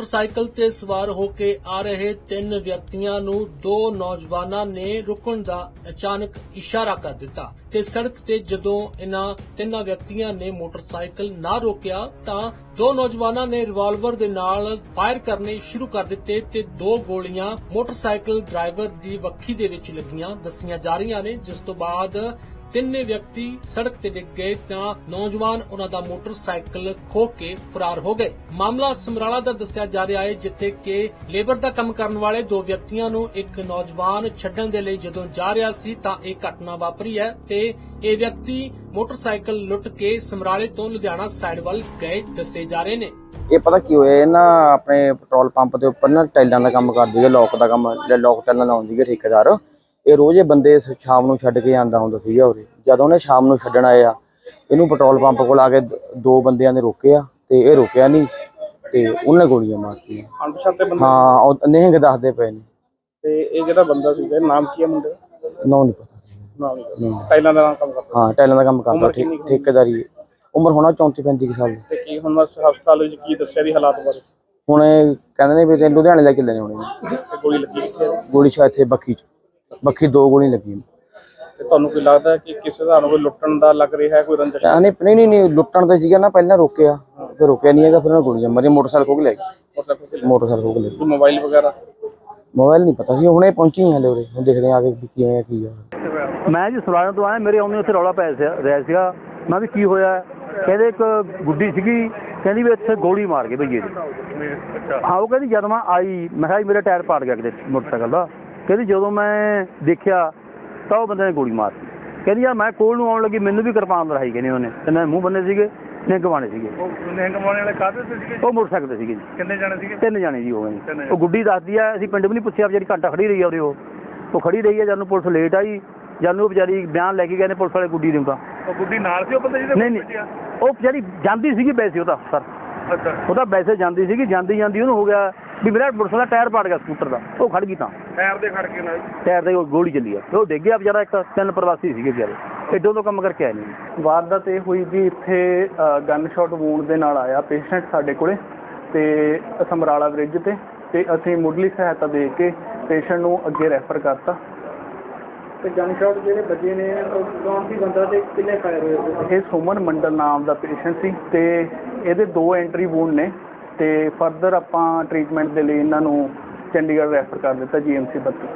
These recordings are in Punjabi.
ਮੋਟਰਸਾਈਕਲ ਤੇ ਸਵਾਰ ਹੋ ਕੇ ਆ ਰਹੇ ਤਿੰਨ ਵਿਅਕਤੀਆਂ ਨੂੰ ਦੋ ਨੌਜਵਾਨਾਂ ਨੇ ਰੁਕਣ ਦਾ ਅਚਾਨਕ ਇਸ਼ਾਰਾ ਕਰ ਦਿੱਤਾ ਤੇ ਸੜਕ ਤੇ ਜਦੋਂ ਇਹਨਾਂ ਤਿੰਨਾਂ ਵਿਅਕਤੀਆਂ ਨੇ ਮੋਟਰਸਾਈਕਲ ਨਾ ਰੋਕਿਆ ਤਾਂ ਦੋ ਨੌਜਵਾਨਾਂ ਨੇ ਰਿਵਾਲਵਰ ਦੇ ਨਾਲ ਫਾਇਰ ਕਰਨੇ ਸ਼ੁਰੂ ਕਰ ਦਿੱਤੇ ਤੇ ਦੋ ਗੋਲੀਆਂ ਮੋਟਰਸਾਈਕਲ ਡਰਾਈਵਰ ਦੀ ਵੱਖੀ ਦੇ ਵਿੱਚ ਲੱਗੀਆਂ, ਦੱਸੀਆਂ ਜਾ ਰਹੀਆਂ ਨੇ, ਜਿਸ ਤੋਂ ਬਾਅਦ ਤਿੰਨੇ ਵਿਅਕਤੀ ਸੜਕ ਤੇ ਡਿੱਗ ਗਏ ਤਾਂ ਨੌਜਵਾਨ ਉਹਨਾਂ ਦਾ ਮੋਟਰਸਾਈਕਲ ਖੋ ਕੇ ਫਰਾਰ ਹੋ ਗਏ। ਮਾਮਲਾ ਸਮਰਾਲਾ ਦਾ ਦੱਸਿਆ ਜਾ ਰਿਹਾ ਹੈ, ਜਿੱਥੇ ਕਿ ਲੇਬਰ ਦਾ ਕੰਮ ਕਰਨ ਵਾਲੇ ਦੋ ਵਿਅਕਤੀਆਂ ਨੂੰ ਇੱਕ ਨੌਜਵਾਨ ਛੱਡਣ ਦੇ ਲਈ ਜਦੋਂ ਜਾ ਰਿਹਾ ਸੀ ਤਾਂ ਇਹ ਘਟਨਾ ਵਾਪਰੀ ਹੈ ਤੇ ਇਹ ਵਿਅਕਤੀ ਮੋਟਰਸਾਈਕਲ ਲੁੱਟ ਕੇ ਸਮਰਾਲੇ ਤੋਂ ਲੁਧਿਆਣਾ ਸਾਈਡ ਵੱਲ ਗਏ, ਦੱਸੇ ਜਾ ਰਹੇ ਨੇ। ਇਹ ਪਤਾ ਕੀ ਹੋਇਆ, ਇਹ ਨਾ ਆਪਣੇ ਪੈਟਰੋਲ ਪੰਪ ਦੇ ਉੱਪਰ ਨਾ ਟਾਈਲਾਂ ਦਾ ਕੰਮ ਕਰਦੀ ਹੈ ਲੋਕ ਦਾ ਕੰਮ ਲੋਕ ਟਾਈਲਾਂ ਲਾਉਂਦੀ ਹੈ ਠੇਕੇਦਾਰ। ਇਹ ਰੋਜ਼ ਇਹ ਬੰਦੇ ਸ਼ਾਮ ਨੂੰ ਛੱਡ ਕੇ ਆਂਦਾ ਹੁੰਦਾ ਸੀਗਾ ਉਰੇ ਜਦੋਂ ਉਹਨੇ ਸ਼ਾਮ ਨੂੰ ਛੱਡਣ ਆਇਆ ਇਹਨੂੰ ਪੈਟਰੋਲ ਪੰਪ ਕੋਲ ਆ ਕੇ ਦ- ਦੋ ਬੰਦਿਆਂ ਨੇ ਰੋਕਿਆ ਤੇ ਇਹ ਰੋਕਿਆ ਨਹੀਂ ਤੇ ਉਹਨੇ ਗੋਲੀਆਂ ਮਾਰਤੀਆਂ ਅਣਪਛਾਤੇ ਬੰਦੇ ਹਾਂ ਉਹ ਨਿਹੰਗ ਦੱਸਦੇ ਪਏ ਨੇ ਤੇ ਇਹ ਜਿਹੜਾ ਬੰਦਾ ਸੀਗਾ ਨਾਮ ਕੀ ਹੈ ਮੁੰਡੇ ਦਾ? ਨੋ ਨਹੀਂ ਪਤਾ ਨਾਮ ਨਹੀਂ ਪਤਾ। ਨਹੀਂ। ਟਾਈਲਾਂ ਦਾ ਨਾਮ ਕੰਮ ਕਰਦਾ ਹਾਂ ਟਾਈਲਾਂ ਦਾ ਕੰਮ ਕਰਦਾ ਉਮਰ ਠੇ- ਕਿੰਨੀ ਕੁ? ਠੇਕੇਦਾਰੀ ਉਮਰ ਹੋਣਾ 34 35 ਕੁ ਸਾਲ ਦੀ ਤੇ ਕੀ ਹੁਣ ਬਸ ਹਸਪਤਾਲ ਵਿੱਚ ਕੀ ਦੱਸਿਆ ਦੀ ਹਾਲਾਤ ਬਾਰੇ ਹੁਣ ਇਹ ਕਹਿੰਦੇ ਨੇ ਵੀ ਤੇ ਲੁਧਿਆਣੇ ਲੈ ਕੇ ਲੈਣੇ ਹੋਣੇ ਨੇ। ਤੇ ਗੋਲੀ ਲੱਗੀ ਕਿੱਥੇ? ਗੋਲੀ ਸ਼ਾਇਦ ਇੱਥੇ ਬੱਖੀ ਚ ਬੱਖੀ ਦੋ ਗੋਲੀਆਂ ਲੱਗੀਆਂ ਤੇ ਤੁਹਾਨੂੰ ਕੀ ਲੱਗਦਾ ਕਿ ਕਿਸੇ ਦਾ ਕੋਈ ਲੁੱਟਣ ਦਾ ਲੱਗ ਰਿਹਾ ਹੈ ਕੋਈ ਰੰਜਿਸ਼? ਆ ਨਹੀਂ ਨਹੀਂ ਨਹੀਂ ਨਹੀਂ ਲੁੱਟਣ ਤੇ ਸੀਗਾ ਨਾ ਪਹਿਲਾਂ ਰੋਕਿਆ। ਫਿਰ ਰੋਕਿਆ ਨਹੀਂ ਹੈਗਾ ਫਿਰ ਉਹਨਾਂ ਗੋਲੀਆਂ ਮਾਰੀਆਂ ਮੋਟਰਸਾਈਕਲ ਖੋਹ ਕੇ ਲੈ ਗਏ। ਮੋਟਰਸਾਈਕਲ ਖੋਹ ਕੇ ਲੈ ਗਏ। ਮੋਬਾਈਲ ਵਗੈਰਾ? ਮੋਬਾਈਲ ਨਹੀਂ ਪਤਾ ਸੀ ਹੁਣੇ ਪਹੁੰਚੀ ਹਾਂ ਹਲੇ ਉਰੇ। ਹੁਣ ਦੇਖਦੇ ਹਾਂ ਆ ਕੇ ਵੀ ਕਿਵੇਂ ਆ ਕੀ ਆ। ਮੈਂ ਜੀ ਸੁਲਾਣਾ ਤੋਂ ਆਇਆ ਮੇਰੇ ਆਉਂਦੇ ਉੱਥੇ ਰੌਲਾ ਪੈ ਰਿਹਾ ਰਿਹਾ ਸੀਗਾ। ਮੈਂ ਵੀ ਕੀ ਹੋਇਆ? ਕਹਿੰਦੇ ਇੱਕ ਗੁੱਡੀ ਸੀਗੀ ਕਹਿੰਦੀ ਵੀ ਇੱਥੇ ਗੋਲੀ ਮਾਰ ਕੇ ਭਈਏ ਦੀ। ਹਾਂ ਉਹ ਕਹਿੰਦੀ ਜਦ ਮੈਂ ਆਈ ਮੈਂ ਕਿਹਾ ਜੀ ਮੇਰਾ ਟਾਇਰ ਪਾੜ ਗਿਆ ਕਿਤੇ ਮੋਟਰਸਾਈਕਲ ਦਾ। ਕਹਿੰਦੀ ਜਦੋਂ ਮੈਂ ਦੇਖਿਆ ਤਾਂ ਉਹ ਬੰਦੇ ਨੇ ਗੋਲੀ ਮਾਰਤੀ। ਕਹਿੰਦੀ ਯਾਰ ਮੈਂ ਕੋਲ ਨੂੰ ਆਉਣ ਲੱਗੀ ਮੈਨੂੰ ਵੀ ਕਿਰਪਾਨ ਲੜਾਈ ਕਹਿੰਦੀ ਉਹਨੇ। ਤੇ ਨਾ ਮੂੰਹ ਬੰਨੇ ਸੀਗੇ ਨੇ ਗਵਾਣੇ ਸੀਗੇ। ਉਹ ਵਾਲੇ ਕਾਹਦੇ ਤੇ ਸੀਗੇ? ਉਹ ਮੋਟਰਸਾਈਕਲ ਤੇ ਸੀਗੇ ਜੀ। ਕਿੰਨੇ ਜਾਣੇ ਸੀਗੇ? ਤਿੰਨ ਜਾਣੇ ਜੀ ਹੋ ਗਏ। ਉਹ ਗੁੱਡੀ ਦੱਸਦੀ ਆ ਅਸੀਂ ਪਿੰਡ ਵੀ ਨਹੀਂ ਪੁੱਛਿਆ ਵਿਚਾਰੀ ਘੰਟਾ ਖੜੀ ਰਹੀ ਆ ਉਰੇ ਉਹ। ਉਹ ਖੜੀ ਰਹੀ ਆ ਜਦ ਪੁਲਿਸ ਲੇਟ ਆਈ ਜਦ ਵਿਚਾਰੀ ਬਿਆਨ ਲੈ ਕੇ ਗਏ ਨੇ ਪੁਲਿਸ ਵਾਲੇ ਗੁੱਡੀ ਨੂੰ ਤਾਂ ਉਹ ਗੁੱਡੀ ਨਾਲ ਸੀ ਉਹ ਬੰਦੇ ਜਿਹਦੇ ਨਹੀਂ ਨਹੀਂ। ਉਹ ਵਿਚਾਰੀ ਜਾਂਦੀ ਸੀਗੀ ਵੈਸੇ ਉਹਦਾ ਸਰ। ਅੱਛਾ। ਉਹਦਾ ਵੈਸੇ ਜਾਂਦੀ ਸੀਗੀ ਜਾਂਦੀ ਜਾਂਦੀ ਉਹਨੂੰ ਹੋ ਗਿਆ ਵੀ ਮੇਰਾ ਪੁਲਿਸ ਦਾ ਟਾਇਰ ਪਾੜ ਗਿਆ ਸਕੂਟਰ ਦਾ ਉਹ ਖੜ ਗਈ ਤਾਂ। ਟਾਇਰ ਦੇ ਖੜ ਕੇ ਨਾਲ ਟਾਇਰ ਤੇ ਉਹ ਗੋਲੀ ਚੱਲੀ ਆ। ਤੇ ਉਹ ਡਿੱਗ ਗਿਆ ਵਿਚਾਰਾ ਇੱਕ ਤਿੰਨ ਪ੍ਰਵਾਸੀ ਸੀਗੇ ਵਿਚਾਰੇ। ਐਡੋਂ ਤੋਂ ਕੰਮ ਕਰਕੇ ਆਏ ਨਹੀਂ ਵਾਰਦਾਤ ਇਹ ਹੋਈ ਵੀ ਇੱਥੇ ਗਨ ਸ਼ਾਟ ਵੂਨ ਦੇ ਨਾਲ ਆਇਆ ਪੇਸ਼ੈਂਟ ਸਾਡੇ ਕੋਲੇ ਤੇ ਸਮਰਾਲਾ ਬ੍ਰਿਜ ਤੇ ਤੇ ਅਸੀਂ ਮੁੱਢਲੀ ਸਹਾਇਤਾ ਦੇ ਕੇ ਪੇਸ਼ੈਂਟ ਨੂੰ ਅੱਗੇ ਰੈਫਰ ਕਰਤਾ। ਤੇ ਗਨ ਸ਼ਾਟ ਜਿਹੜੇ ਵੱਜੇ ਨੇ ਉਹ ਕੌਣ ਸੀ ਬੰਦਾ ਤੇ ਕਿੰਨੇ ਫਾਇਰ ਹੋਏ ਇਹ ਸੁਮਨ ਮੰਡਲ ਨਾਮ ਦਾ ਪੇਸ਼ੈਂਟ ਸੀ ਤੇ ਇਹਦੇ ਦੋ ਐਂਟਰੀ ਵੂਨ ਨੇ। ਤੇ ਫਰਦਰ ਆਪਾਂ ਟ੍ਰੀਟਮੈਂਟ ਦੇ ਲਈ ਇਹਨਾਂ ਨੂੰ ਚੰਡੀਗੜ੍ਹ ਰੈਫਰ ਕਰ ਦਿੱਤਾ ਜੀਐਮਸੀ 32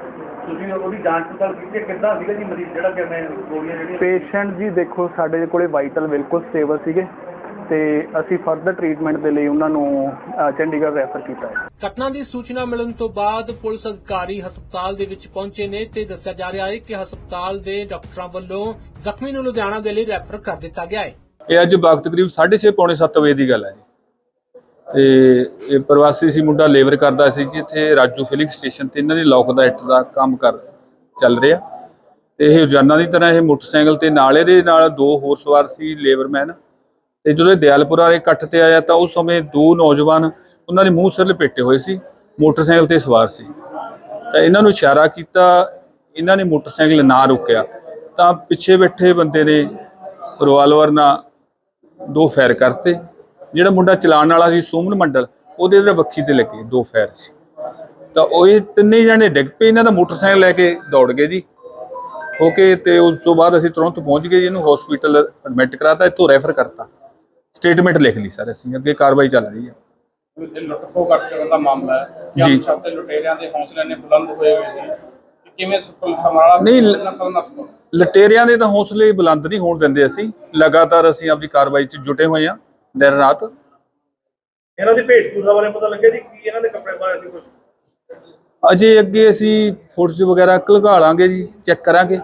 ਤੁਸੀਂ ਉਹਦੀ ਜਾਂਚ ਪੜਤਾਲ ਕੀਤੀ? ਕਿੱਦਾਂ ਸੀਗਾ ਜੀ ਮਰੀਜ਼ ਜਿਹੜਾ ਕਿਵੇਂ ਗੋਲੀਆਂ ਜਿਹੜੀਆਂ ਪੇਸ਼ੈਂਟ ਜੀ ਦੇਖੋ ਸਾਡੇ ਕੋਲੇ ਵਾਈਟਲ ਬਿਲਕੁਲ ਸਟੇਬਲ ਸੀਗੇ ਤੇ ਅਸੀਂ ਫਰਦਰ ਟ੍ਰੀਟਮੈਂਟ ਦੇ ਲਈ ਉਹਨਾਂ ਨੂੰ ਅ, ਚੰਡੀਗੜ੍ਹ ਰੈਫਰ ਕੀਤਾ ਹੈ। ਘਟਨਾ ਦੀ ਸੂਚਨਾ ਮਿਲਣ ਤੋਂ ਬਾਅਦ ਪੁਲਿਸ ਅਧਿਕਾਰੀ ਹਸਪਤਾਲ ਦੇ ਵਿੱਚ ਪਹੁੰਚੇ ਨੇ ਤੇ ਦੱਸਿਆ ਜਾ ਰਿਹਾ ਹੈ ਕਿ ਹਸਪਤਾਲ ਦੇ ਡਾਕਟਰਾਂ ਵੱਲੋਂ ਜ਼ਖਮੀ ਨੂੰ ਲੁਧਿਆਣਾ ਦੇ ਲਈ ਰੈਫਰ ਕਰ ਦਿੱਤਾ ਗਿਆ ਹੈ। ਇਹ ਅੱਜ ਵਕਤ ਕਰੀਬ 6:30 ਪੌਣੇ 7 ਵਜੇ ਦੀ ਗੱਲ ਹੈ ਜੀ। ਤੇ ਇਹ ਪ੍ਰਵਾਸੀ ਸੀ, ਮੁੰਡਾ ਲੇਬਰ ਕਰਦਾ ਸੀ ਜੀ ਇੱਥੇ ਰਾਜੂ ਫਿਲਿੰਗ ਸਟੇਸ਼ਨ ਤੇ। ਇਹਨਾਂ ਦੀ ਲੋਕ ਦਾ ਇੱਟ ਦਾ ਕੰਮ ਕਰ ਚੱਲ ਰਿਹਾ। ਤੇ ਇਹ ਰੋਜ਼ਾਨਾ ਦੀ ਤਰ੍ਹਾਂ ਇਹ ਮੋਟਰਸਾਈਕਲ ਤੇ ਨਾਲੇ ਦੇ ਨਾਲ ਦੋ ਹੋਰ ਸਵਾਰ ਸੀ ਲੇਬਰਮੈਨ ਤੇ ਜਦੋਂ ਇਹ ਦਿਆਲਪੁਰਾ ਦੇ ਇਕੱਠ ਤੇ ਆਇਆ ਤਾਂ ਉਸ ਸਮੇਂ ਦੋ ਨੌਜਵਾਨ ਉਹਨਾਂ ਦੇ ਮੂੰਹ ਸਿਰ ਲਪੇਟੇ ਹੋਏ ਸੀ, ਮੋਟਰਸਾਈਕਲ ਤੇ ਸਵਾਰ ਸੀ। ਤਾਂ ਇਹਨਾਂ ਨੂੰ ਇਸ਼ਾਰਾ ਕੀਤਾ, ਇਹਨਾਂ ਨੇ ਮੋਟਰਸਾਈਕਲ ਨਾ ਰੁਕਿਆ। ਤਾਂ ਪਿੱਛੇ ਬੈਠੇ ਬੰਦੇ ਨੇ ਰਿਵਾਲਵਰ ਨਾਲ ਦੋ ਫਾਇਰ ਕਰਤੇ। ਜਿਹੜਾ ਮੁੰਡਾ ਚਲਾਉਣ ਵਾਲਾ ਸੀ ਸੋਮਨ ਮੰਡਲ ਉਹਦੇ ਜਿਹੜਾ ਵੱਖੀ ਤੇ ਲੱਗੇ ਦੋ ਫਾਇਰ ਸੀ। ਤਾਂ ਉਹ ਇਹ ਤਿੰਨੇ ਜਣੇ ਡਿੱਗ ਪਏ ਇਹਨਾਂ ਦਾ ਮੋਟਰਸਾਈਕਲ ਲੈ ਕੇ ਦੌੜ ਗਏ ਜੀ। ਓਕੇ ਤੇ ਉਸ ਤੋਂ ਬਾਅਦ ਅਸੀਂ ਤੁਰੰਤ ਪਹੁੰਚ ਗਏ ਜੀ, ਇਹਨੂੰ ਹਸਪੀਟਲ ਐਡਮਿਟ ਕਰਾਤਾ ਇੱਥੋਂ ਰੈਫਰ ਕਰਤਾ। ਸਟੇਟਮੈਂਟ ਲਿਖ ਲਈ ਸਰ ਅਸੀਂ ਅੱਗੇ ਕਾਰਵਾਈ ਚੱਲ ਰਹੀ ਹੈ। ਇਹ ਲੁੱਟਖੋ ਕਰਕੇ ਦਾ ਮਾਮਲਾ ਹੈ ਕਿ ਜੀ। ਅਨਸ਼ਾਤੇ ਲੁਟੇਰਿਆਂ ਦੇ ਹੌਸਲੇ ਨੇ ਬੁਲੰਦ ਹੋਏ ਹੋਏ ਨੇ ਕਿ ਕਿਵੇਂ ਸਮਰਾਲਾ ਨਹੀਂ, ਲ- ਨਕਲ ਨਕਲ ਲਟੇਰਿਆਂ ਦੇ ਤਾਂ ਹੌਸਲੇ ਬੁਲੰਦ ਨਹੀਂ ਹੋਣ ਦਿੰਦੇ ਅਸੀਂ ਲਗਾਤਾਰ ਅਸੀਂ ਆਪਣੀ ਕਾਰਵਾਈ 'ਚ ਜੁਟੇ ਹੋਏ ਹਾਂ। ਦਿਨ ਰਾਤ? ਇਹਨਾਂ ਦੀ ਭੇਟਪੂਰਾ ਬਾਰੇ ਪਤਾ ਲੱਗਿਆ ਜੀ ਕੀ ਇਹਨਾਂ ਦੇ ਕੱਪੜੇ ਪਾਏ ਸੀ ਕੁਝ ਅਜੇ ਅੱਗੇ ਅਸੀਂ ਫੋਟੋਸ ਵਗੈਰਾ ਘਲਗਾ ਲਾਂਗੇ ਜੀ ਚੈੱਕ ਕਰਾਂਗੇ।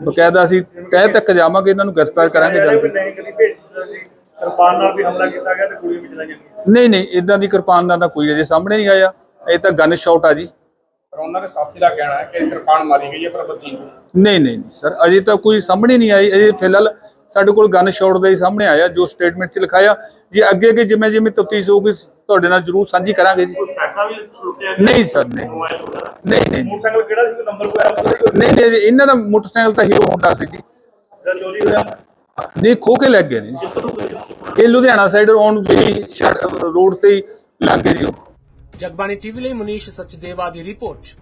ਬਕਾਇਦਾ ਅਸੀਂ ਤਹਿ ਤੱਕ ਜਾਵਾਂਗੇ ਇਹਨਾਂ ਨੂੰ ਗ੍ਰਿਫਤਾਰ ਕਰਾਂਗੇ ਜਲਦੀ। ਨਹੀਂ ਕਦੀ ਭੇਟਪੂਰਾ ਜੀ ਕਿਰਪਾਨ ਨਾਲ ਵੀ ਹਮਲਾ ਕੀਤਾ ਗਿਆ ਤੇ ਗੋਲੀਆਂ ਵੀ ਚਲਾਈਆਂ ਗਈਆਂ ਨਹੀਂ ਨਹੀਂ ਇਦਾਂ ਦੀ ਕਿਰਪਾਨ ਦਾ ਤਾਂ ਕੋਈ ਅਜੇ ਸਾਹਮਣੇ ਨਹੀਂ ਆਇਆ। ਇਹ ਤਾਂ ਗਨ ਸ਼ਾਟ ਆ ਜੀ। ਪਰ ਉਹਨਾਂ ਦੇ ਸਾਥੀ ਦਾ ਕਹਿਣਾ ਹੈ ਕਿ ਕਿਰਪਾਨ ਮਾਰੀ ਗਈ ਹੈ ਪਰ ਬੱਚੀ ਨਹੀਂ ਨਹੀਂ ਸਰ ਅਜੇ ਤਾਂ ਕੋਈ ਸਾਹਮਣੇ ਨਹੀਂ ਆਈ। ਅਜੇ ਫਿਲਹਾਲ ਸਾਡੇ ਕੋਲ ਗਨ ਸ਼ਾਟ ਦਾ ਸਾਹਮਣੇ ਆਇਆ ਜੋ ਸਟੇਟਮੈਂਟ 'ਚ ਲਿਖਾਇਆ ਜੇ ਅੱਗੇ ਅੱਗੇ ਜਿਵੇਂ ਜਿਵੇਂ ਤਫਤੀਸ਼ ਹੋਊਗੀ ਤੁਹਾਡੇ ਨਾਲ ਜ਼ਰੂਰ ਸਾਂਝੀ ਕਰਾਂਗੇ ਜੀ। ਪੈਸਾ ਵੀ ਲੁੱਟਿਆ ਨਹੀਂ ਸਰ ਨਹੀਂ। ਨਹੀਂ ਨਹੀਂ। ਮੋਟਰਸਾਈਕਲ ਕਿਹੜਾ ਸੀ? ਨੰਬਰ ਵਗੈਰਾ ਨਹੀਂ ਨਹੀਂ ਇਹਨਾਂ ਦਾ ਮੋਟਰਸਾਈਕਲ ਤਾਂ ਹੀਰੋ ਹੋਂਡਾ ਸੀ ਜੀ। ਜਿਹੜਾ ਚੋਰੀ ਹੋਇਆ? ਨਹੀਂ ਖੋ ਕੇ ਲੱਗ ਗਏ ਨੇ। ਇਹ ਲੁਧਿਆਣਾ ਸਾਈਡ ਆਉਣ ਦੀ ਰੋਡ ਤੇ ਹੀ ਲੱਗ ਗਏ ਜੀ। ਜਗਬਾਣੀ ਟੀਵੀ ਲਈ ਮਨੀਸ਼ ਸਚਦੇਵਾ ਦੀ ਰਿਪੋਰਟ।